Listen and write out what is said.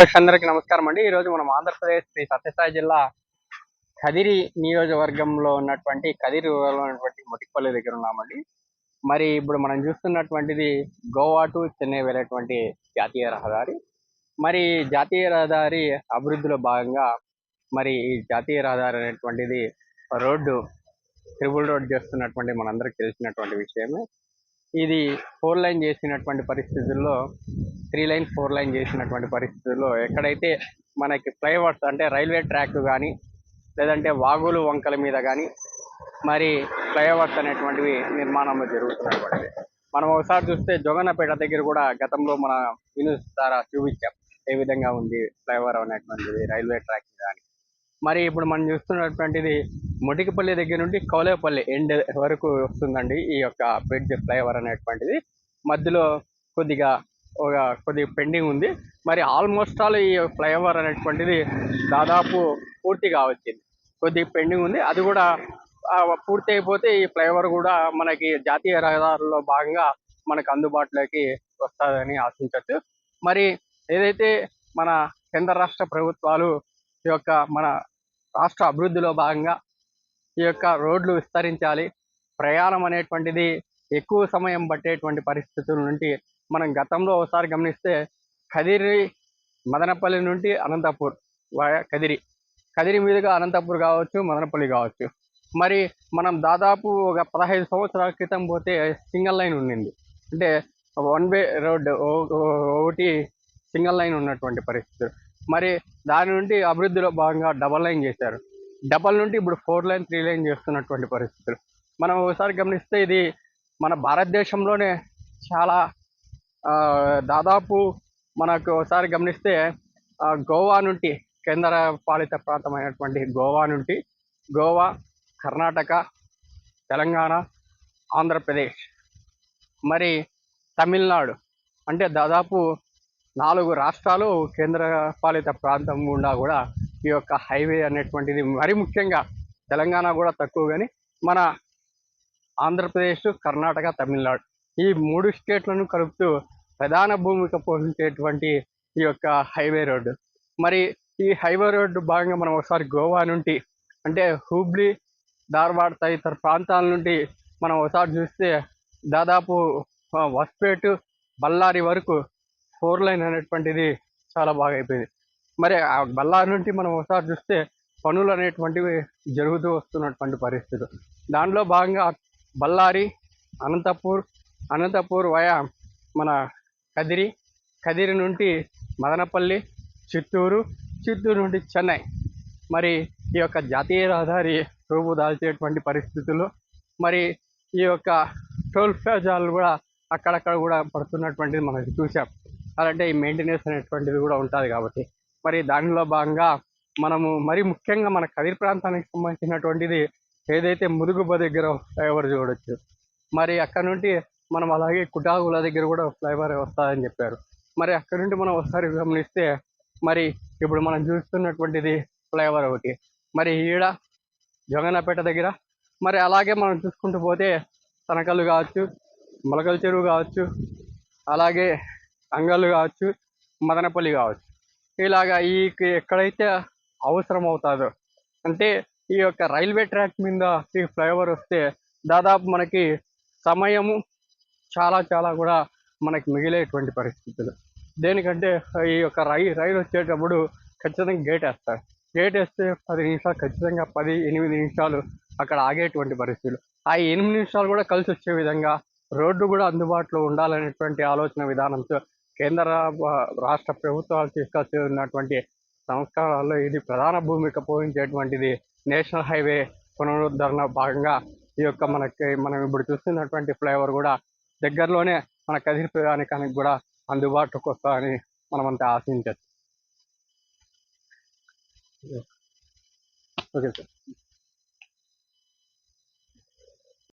అందరికీ నమస్కారం అండి. ఈరోజు మనం ఆంధ్రప్రదేశ్ శ్రీ సత్యసాయి జిల్లా కదిరి నియోజకవర్గంలో ఉన్నటువంటి కదిరి ఊరిలో ఉన్నటువంటి మొటిపల్లి దగ్గర ఉన్నామండి. మరి ఇప్పుడు మనం చూస్తున్నటువంటిది గోవా టు చెన్నై వెళ్ళేటువంటి జాతీయ రహదారి. మరి జాతీయ రహదారి అభివృద్ధిలో భాగంగా మరి ఈ జాతీయ రహదారి అనేటువంటిది రోడ్డు ట్రిపుల్ రోడ్ చేస్తున్నటువంటి మనందరికీ తెలిసినటువంటి విషయమే. ఇది ఫోర్ లైన్ చేసినటువంటి పరిస్థితుల్లో త్రీ లైన్ ఫోర్ లైన్ చేసినటువంటి పరిస్థితుల్లో ఎక్కడైతే మనకి ఫ్లైఓవర్స్ అంటే రైల్వే ట్రాక్ కానీ లేదంటే వాగులు వంకల మీద కానీ మరి ఫ్లైఓవర్స్ అనేటువంటివి నిర్మాణంలో జరుగుతున్నటువంటివి మనం ఒకసారి చూస్తే జోగన్నపేట దగ్గర కూడా గతంలో మన న్యూస్ ద్వారా చూపించాం ఏ విధంగా ఉంది ఫ్లైఓవర్ అనేటువంటిది రైల్వే ట్రాక్ కానీ మరి ఇప్పుడు మనం చూస్తున్నటువంటిది మొటికిపల్లి దగ్గర నుండి కౌలేపల్లి ఎండ్ వరకు వస్తుందండి ఈ యొక్క బ్రిడ్జ్ ఫ్లైఓవర్ అనేటువంటిది. మధ్యలో కొద్దిగా ఒక కొద్దిగా పెండింగ్ ఉంది. మరి ఆల్మోస్ట్ ఆల్ ఈ ఫ్లైఓవర్ అనేటువంటిది దాదాపు పూర్తిగా వచ్చింది. కొద్దిగా పెండింగ్ ఉంది. అది కూడా పూర్తి అయిపోతే ఈ ఫ్లైఓవర్ కూడా మనకి జాతీయ రహదారుల్లో భాగంగా మనకు అందుబాటులోకి వస్తుందని ఆశించవచ్చు మరి ఏదైతే మన కేంద్ర రాష్ట్ర ప్రభుత్వాలు ఈ యొక్క మన రాష్ట్ర అభివృద్ధిలో భాగంగా ఈ యొక్క రోడ్లు విస్తరించాలి ప్రయాణం అనేటువంటిది ఎక్కువ సమయం పట్టేటువంటి పరిస్థితుల నుండి మనం గతంలో ఒకసారి గమనిస్తే కదిరి మదనపల్లి నుండి అనంతపూర్ కదిరి. కదిరి మీదుగా అనంతపూర్ కావచ్చు మదనపల్లి కావచ్చు. మరి మనం దాదాపు ఒక పదహైదు సంవత్సరాల క్రితం పోతే సింగిల్ లైన్ ఉండింది. అంటే వన్ వే రోడ్ ఒకటి సింగిల్ లైన్ ఉన్నటువంటి పరిస్థితులు. మరి దాని నుండి అభివృద్ధిలో భాగంగా డబల్ లైన్ చేశారు. డబల్ నుండి ఇప్పుడు ఫోర్ లైన్ త్రీ లైన్ చేస్తున్నటువంటి పరిస్థితులు. మనం ఒకసారి గమనిస్తే ఇది మన భారతదేశంలోనే చాలా దాదాపు మనకు ఒకసారి గమనిస్తే గోవా నుండి కేంద్ర పాలిత ప్రాంతమైనటువంటి గోవా నుండి గోవా కర్ణాటక తెలంగాణ ఆంధ్రప్రదేశ్ మరి తమిళనాడు అంటే దాదాపు నాలుగు రాష్ట్రాలు కేంద్ర పాలిత ప్రాంతం గుండా కూడా ఈ యొక్క హైవే అనేటువంటిది మరి ముఖ్యంగా తెలంగాణ కూడా తక్కువ కానీ మన ఆంధ్రప్రదేశ్ కర్ణాటక తమిళనాడు ఈ మూడు స్టేట్లను కలుపుతూ ప్రధాన భూమిక పోషించేటువంటి ఈ యొక్క హైవే రోడ్డు. మరి ఈ హైవే రోడ్డు భాగంగా మనం ఒకసారి గోవా నుండి అంటే హూబ్లీ ధార్వాడ్ తదితర ప్రాంతాల నుండి మనం ఒకసారి చూస్తే దాదాపు ఆ, వస్పేట్ బళ్ళారి వరకు ఫోర్ లైన్ అనేటువంటిది చాలా బాగా అయిపోయింది. మరి ఆ బళ్ళారి నుండి మనం ఒకసారి చూస్తే పనులు అనేటువంటివి జరుగుతూ వస్తున్నటువంటి పరిస్థితులు. దానిలో భాగంగా బళ్ళారి అనంతపూర్ అనంతపూర్ వయా మన కదిరి కదిరి నుండి మదనపల్లి చిత్తూరు చిత్తూరు నుండి చెన్నై. మరి ఈ యొక్క జాతీయ రహదారి రూపు దాల్చేటువంటి పరిస్థితులు మరి ఈ యొక్క టోల్ ప్లాజాలు కూడా అక్కడక్కడ కూడా పడుతున్నటువంటిది మనం చూసాం అలాంటి ఈ మెయింటెనెన్స్ అనేటువంటిది కూడా ఉంటుంది కాబట్టి. మరి దానిలో భాగంగా మనము మరి ముఖ్యంగా మన కదిరి ప్రాంతానికి సంబంధించినటువంటిది ఏదైతే ముదుగుబ దగ్గర ఫ్లైఓవర్ చూడొచ్చు. మరి అక్కడ నుండి మనం అలాగే కుటాగుల దగ్గర కూడా ఫ్లైఓవర్ వస్తుందని చెప్పారు. మరి అక్కడి నుండి మనం ఒకసారి గమనిస్తే మరి ఇప్పుడు మనం చూస్తున్నటువంటిది ఫ్లైఓవర్ ఒకటి. మరి ఈడ జగన్నపేట దగ్గర మరి అలాగే మనం చూసుకుంటూ పోతే తనకల్లు కావచ్చు మొలకల చెరువు కావచ్చు అలాగే అంగళ్ళు కావచ్చు మదనపల్లి కావచ్చు. ఇలాగా ఈ ఎక్కడైతే అవసరం అవుతుందో అంటే ఈ యొక్క రైల్వే ట్రాక్ మీద ఈ ఫ్లైఓవర్ వస్తే దాదాపు మనకి సమయము చాలా చాలా కూడా మనకి మిగిలేటువంటి పరిస్థితులు. దేనికంటే ఈ యొక్క రై రైలు వచ్చేటప్పుడు ఖచ్చితంగా గేట్ వేస్తారు. గేట్ వేస్తే పది నిమిషాలు ఖచ్చితంగా పది ఎనిమిది నిమిషాలు అక్కడ ఆగేటువంటి పరిస్థితులు. ఆ ఎనిమిది నిమిషాలు కూడా కలిసి వచ్చే విధంగా రోడ్డు కూడా అందుబాటులో ఉండాలనేటువంటి ఆలోచన విధానంతో కేంద్ర రాష్ట్ర ప్రభుత్వాలు తీసుకొస్తున్నటువంటి సంస్కారాల్లో ఇది ప్రధాన భూమిక పోషించేటువంటిది. నేషనల్ హైవే పునరుద్ధరణ భాగంగా ఈ యొక్క మనకి మనం ఇప్పుడు చూస్తున్నటువంటి ఫ్లైఓవర్ కూడా దగ్గరలోనే మన కదిరి ప్రయాణికానికి కూడా అందుబాటులోకి వస్తామని మనమంతా ఆశించచ్చు. Okay sir.